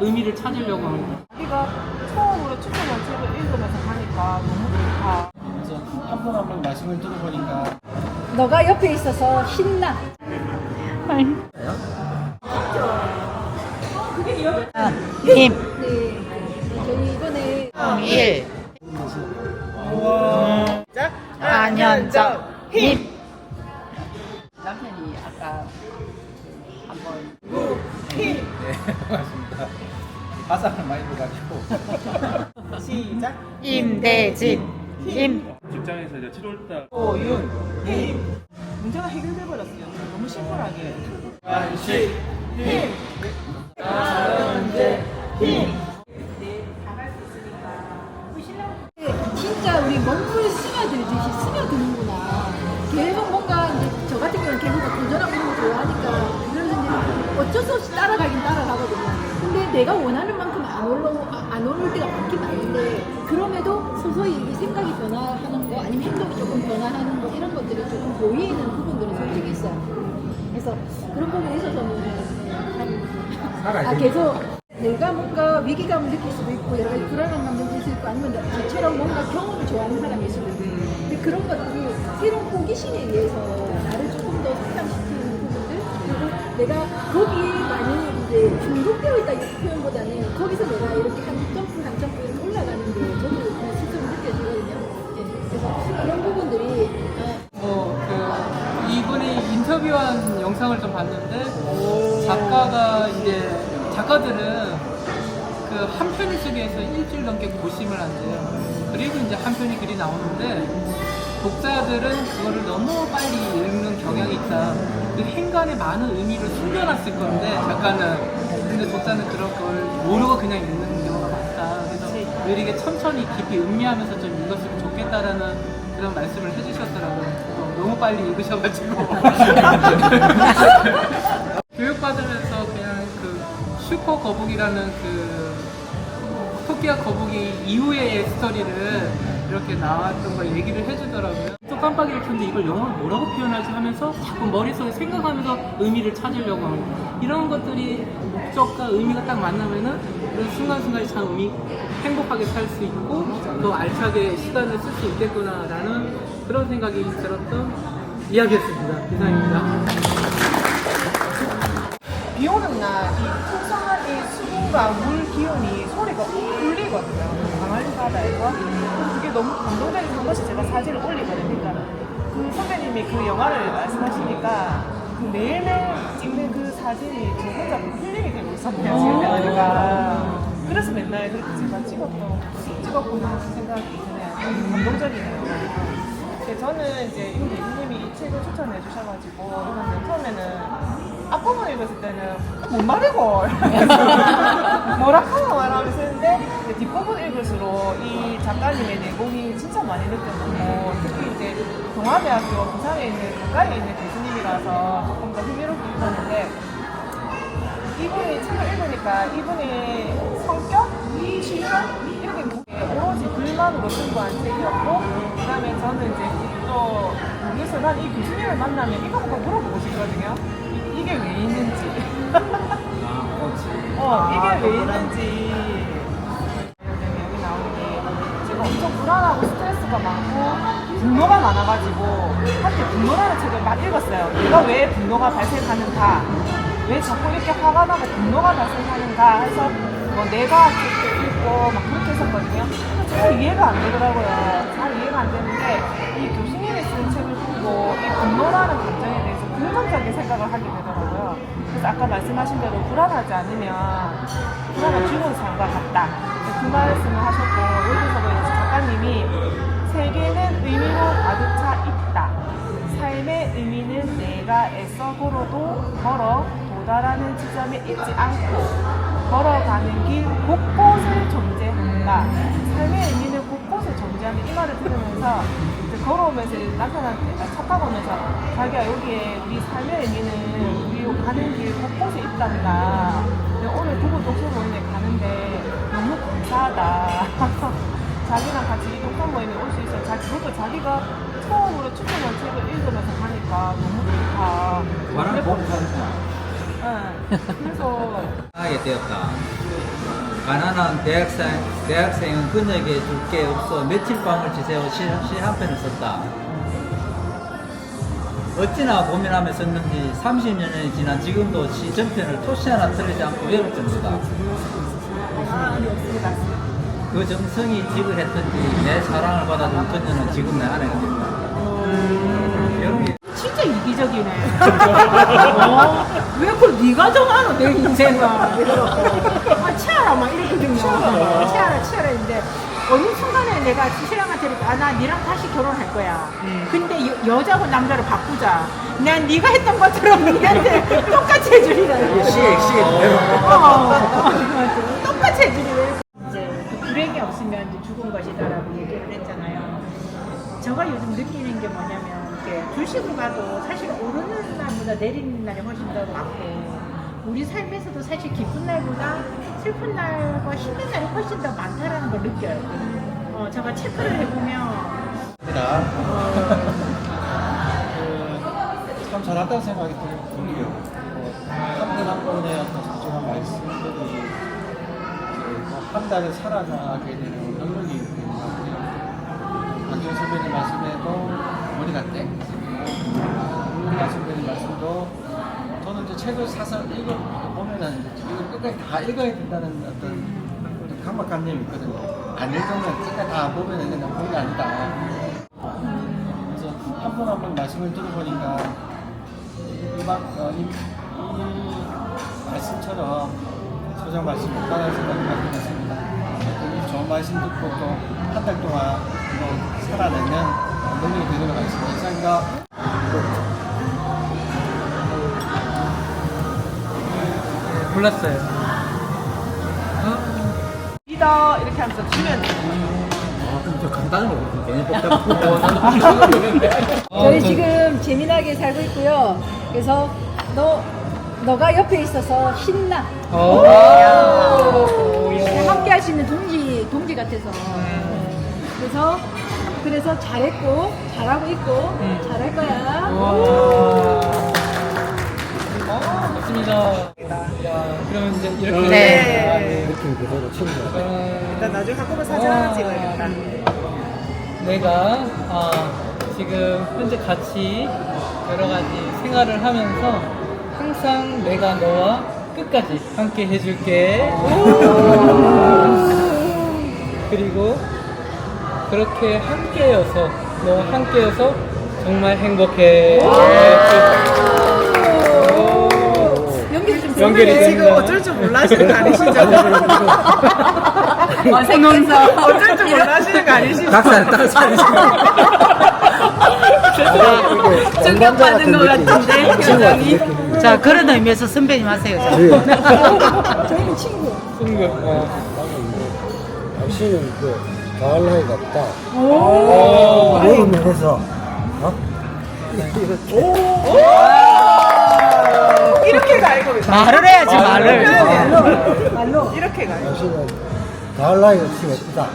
의미를 찾으려고 거예요. 우리가 처음으로 추천한 책을 읽으면서 가니까 너무 좋다. 그래서 한분한분 말씀을 들어보니까 너가 옆에 있어서 신나. 힘, 네. 저희 이번에 일, 안현정, 힘. 화상을 많이 줘가지고 시작. 임대진, 힘. 직장에서 이제 7월달 오윤 힘. 문제가 해결돼 버렸어요. 너무 심플하게. 안식 진짜 내가 원하는 만큼 안 올라 안 오를 때가 많긴 많은데 그럼에도 서서히 이 생각이 변화하는 거 아니면 행동이 조금 변화하는 거 이런 것들이 조금 보이는 부분들은 솔직히 있어요. 그래서 그런 부분에 있어서는 참 아, 계속 내가 뭔가 위기감을 느낄 수도 있고 여러 가지 불안한 감정도 있을 수 있고 아니면 저처럼 뭔가 경험을 좋아하는 사람일 수도 있고. 근데 그런 것들이 새로운 호기심에 의해서 나를 조금 더 성장시키는 부분들 그리고 내가 거기에 많이 이제 중독되어 있다 이 표현보다는 거기서 내가 이렇게 한 점프 한 점프 이렇게 올라가는 게 저도 그냥 스스로 느껴지거든요 예, 그래서 그런 부분들이 아, 뭐, 그, 이분이 인터뷰한 영상을 좀 봤는데, 작가가 이제, 작가들은 그 한 편을 쓰기 위해서 일주일 넘게 고심을 한대요. 그리고 이제 한 편이 글이 나오는데, 독자들은 그거를 너무 빨리 읽는 경향이 있다. 그 행간에 많은 의미를 숨겨놨을 건데, 작가는. 근데 독자는 그런 걸 모르고 그냥 읽는 경우가 많다. 그래서 느리게 천천히 깊이 음미하면서 좀 읽었으면 좋겠다라는 그런 말씀을 해주셨더라고요. 어, 너무 빨리 읽으셔가지고. 교육받으면서 그냥 그 슈퍼 거북이라는 그 토끼와 거북이 이후의 스토리를 이렇게 나왔던 걸 얘기를 해주더라고요. 또 깜빡이를 켰는데 이걸 영어로 뭐라고 표현하지 하면서 자꾸 머릿속에 생각하면서 의미를 찾으려고 하는. 이런 것들이 목적과 의미가 딱 만나면은 그런 순간순간이 참 의미, 행복하게 살 수 있고 더 알차게 시간을 쓸 수 있겠구나라는 그런 생각이 들었던 이야기였습니다. 이상입니다. 비 오는 날 이 풍성한 이 수분과 물 기운이 소리가 울리거든요. 강화리 바다에서. 그게 너무 감동적인 한 것이 제가 사진을 올리거든요. 그러니까 그 선배님이 그 영화를 말씀하시니까 그 매일매일 찍는 그 사진이 저 혼자 힐링이 되고 있었네요. 지금 생각하니까. 그래서 맨날 그렇게 제가 찍었던, 찍었구나 생각이 드네요. 감동적이네요. 네, 저는 이제 이 대표님이 이 책을 추천해 주셔가지고 처음에는 앞부분 읽었을 때는 뭔 말이고 뭐라 하나 말하면서 했는데 뒷부분 읽을수록 이 작가님의 내공이 진짜 많이 느껴지고 특히 이제 동아대학교 부산에 있는 가까이에 있는 교수님이라서 조금 더 흥미롭게 읽었는데 이분이 책을 읽으니까 이분의 성격, 취향 이렇게 보기에 오로지 글만으로 승부한 책이었고 그다음에 저는 이제 또 모르겠어요. 난이 교수님을 만나면 이거 한번 물어보고 싶거든요. 이, 이게 왜 있는지. 어, 이게 왜 있는지. 여기 나오는 게 제가 엄청 불안하고 스트레스가 많고 분노가 많아가지고 한때 분노라는 책을 막 읽었어요. 내가 왜 분노가 발생하는가, 왜 자꾸 이렇게 화가 나고 분노가 발생하는가 해서 뭐 내가 책도 읽고 막 그렇게 했었거든요. 근데 잘 이해가 안 되더라고요. 잘 이해가 안 되는데 이 교수님이 쓴 책을 보고 이 분노라는 감정에 대해서 긍정적인 생각을 하게 되더라고요. 그래서 아까 말씀하신 대로 불안하지 않으면 불안은 죽은 삶과 같다. 그 말씀을 하셨고 여기서도 이제 작가님이 세계는 의미로 가득 차 있다. 삶의 의미는 내가 애써 걸어도 걸어 도달하는 지점에 있지 않고 걸어가는 길 곳곳에 존재한다. 삶의 의미는 곳곳에 존재한다. 이 말을 들으면서 걸어오면서 타고 오면서 자기야 여기에 우리 삶의 의미는 우리 가는 길 곳곳에 있단다. 근데 오늘 부부 독서 모임에 가는데 너무 감사하다. 자기랑 같이 이 독서 모임에 올 수 있어. 자기 그것도 자기가 처음으로 추천한 책을 읽으면서 가니까 너무 좋다. 보고 가니까 응. 그래서 하게 되었다. 가난한 대학생, 대학생은 그녀에게 줄 게 없어 며칠 밤을 지새워 시, 시 한 편을 썼다. 어찌나 고민하며 썼는지 30년이 지난 지금도 시 전편을 토시 하나 틀리지 않고 정도다. 그 정성이 지극했던지 내 사랑을 받아준 그녀는 지금 내 아내가 된다. 여러분 진짜 이기적이네. 어? 왜 그걸 네가 정하노 내 인생을 이러고 아 치아라 막 이랬거든요. 치아라 치아라 인데 어느 순간에 내가 이렇게 아나 니랑 다시 결혼할 거야. 근데 여, 여자고 남자를 바꾸자. 난 네가 했던 것처럼 니한테 똑같이 해주리라. 시계 시계 어, 똑같이 해주리라. 이제 그 불행이 없으면 이제 죽은 것이다라고 얘기를 했잖아요. 제가 요즘 느끼는 게 뭐냐면 이렇게 불식으로 가도 사실 오르는 날보다 내리는 날이 훨씬 더 많고 우리 삶에서도 사실 기쁜 날보다 슬픈 날과 힘든 날이 훨씬 더 많다라는 걸 느껴요. 어, 제가 체크를 해보면 그, 참 잘한다고 생각이 들고요. 어, 한분 한 분의 어떤 소중한 말씀들이 이제 뭐한 달을 살아가게 되는 능력이 있는 것 같아요. 박경 선배님 말씀에도 머리가 땡. 우리 선배님 말씀도 저는 이제 책을 사서 읽어 보면은 이걸 끝까지 다 읽어야 된다는 어떤 강박관념이 있거든요. 안 읽으면 끝까지 다 보면은 그냥 본게 아니다. 그래서 한 번 한 번 말씀을 들어보니까 이, 막, 어, 이, 이 말씀처럼 소장 말씀 못 생각이 많이 들었습니다. 이 좋은 말씀 듣고 또 한 달 동안 또 살아내는 능력이 되도록 하겠습니다. 이상입니다. 몰랐어요. 리더 이렇게 하면서 간단한 거 괜히 저희 지금 재미나게 살고 있고요. 그래서 너 너가 옆에 있어서 신나. 함께 할 수 있는 동지 동지 같아서. 그래서 그래서 잘했고 잘하고 있고 잘할 거야. 맞습니다. 야, 그럼 이제 이렇게. 네. 느낌 그대로 친구. 일단 나중에 한꺼번에 사진 하나 찍어야겠다. 내가 아, 지금 현재 같이 여러 가지 생활을 하면서 항상 내가 너와 끝까지 함께 해줄게. 그리고 그렇게 함께여서 너 함께여서 정말 행복해. 연결 연결이 지금 됩니다. 어쩔 줄 몰라 하시는 거 아니시죠? 생명사. 어쩔 줄 몰라 하시는 거 아니시죠? 닭살 닭살이 충격받은 것 같은데 표정이. 자, 그런 의미에서 선배님 하세요. 자. 저희는 친구. 승급. 어. 당신은 그 가을 나이 같다. 오. 모르면 해서 어? 이렇게 갈고 있다. 말을 해야지, 말을. 말로. 이렇게 갈고. 당신은 가을 나이 없이 예쁘다.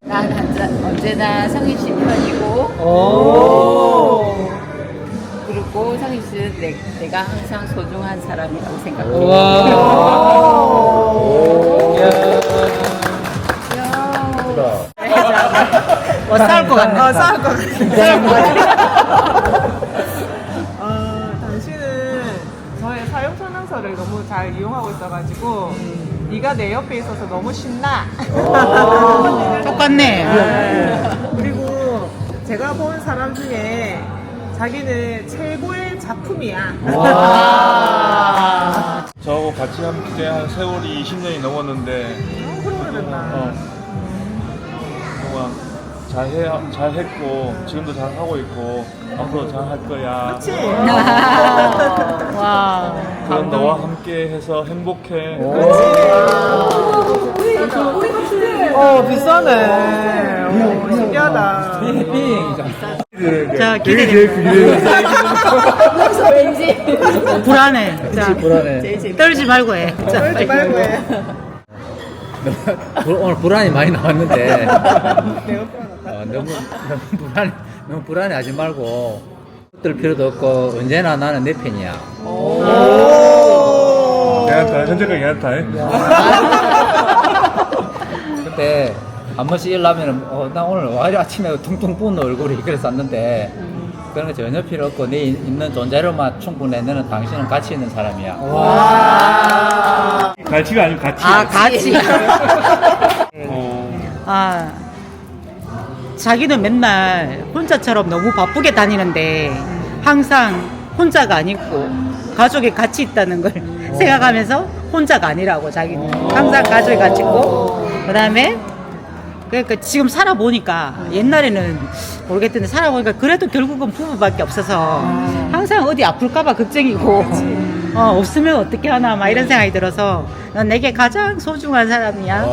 난 한자- 언제나 성인 씨 편이고, 오. 그리고 성인 씨는 내, 내가 항상 소중한 사람이라고 생각해. 와. 야. 어, 싸울 것 같네. 어, 싸울 것 같아. 어, 당신은 저의 사용 설명서를 너무 잘 이용하고 있어가지고 네가 내 옆에 있어서 너무 신나. 똑같네. 네. 그리고 제가 본 사람 중에 자기는 최고의 작품이야. 저하고 같이 함께 한 세월이 20년이 넘었는데 그래 오래됐다. 어, 그동안 잘해, 잘했고 지금도 잘 하고 있고 앞으로 잘 할 거야 그치? 와. 그런 너와 함께 해서 행복해 어, 비싸네. 오, 신기하다. 자, 기대됩니다. 불안해. 자, 불안해. 떨지 말고 해. 자, 그러지 말고 해. 불- 오늘 불안이 많이 나왔는데. 어, 너무 너무 불안 너무 불안해하지 말고 뜰 필요도 없고 언제나 나는 내 편이야. 괜찮다. 현재까지 괜찮다. 근데 한 번씩 일하면 어, 나 오늘 와 아침에 퉁퉁 부은 얼굴이 그래서 왔는데 그런 거 전혀 필요 없고 네 있는 존재로만 충분해. 너는 당신은 가치 있는 사람이야. 갈치가 아니고 같이. 아, 같이. 어. 아, 자기는 맨날 혼자처럼 너무 바쁘게 다니는데 항상 혼자가 아니고 가족이 같이 있다는 걸 생각하면서 혼자가 아니라고 자기는. 항상 가족이 같이 있고. 그다음에 그러니까 지금 살아보니까 옛날에는 모르겠던데 살아보니까 그래도 결국은 부부밖에 없어서 항상 어디 아플까봐 걱정이고. 어, 없으면 어떻게 하나 막 이런 생각이 들어서 넌 내게 가장 소중한 사람이야.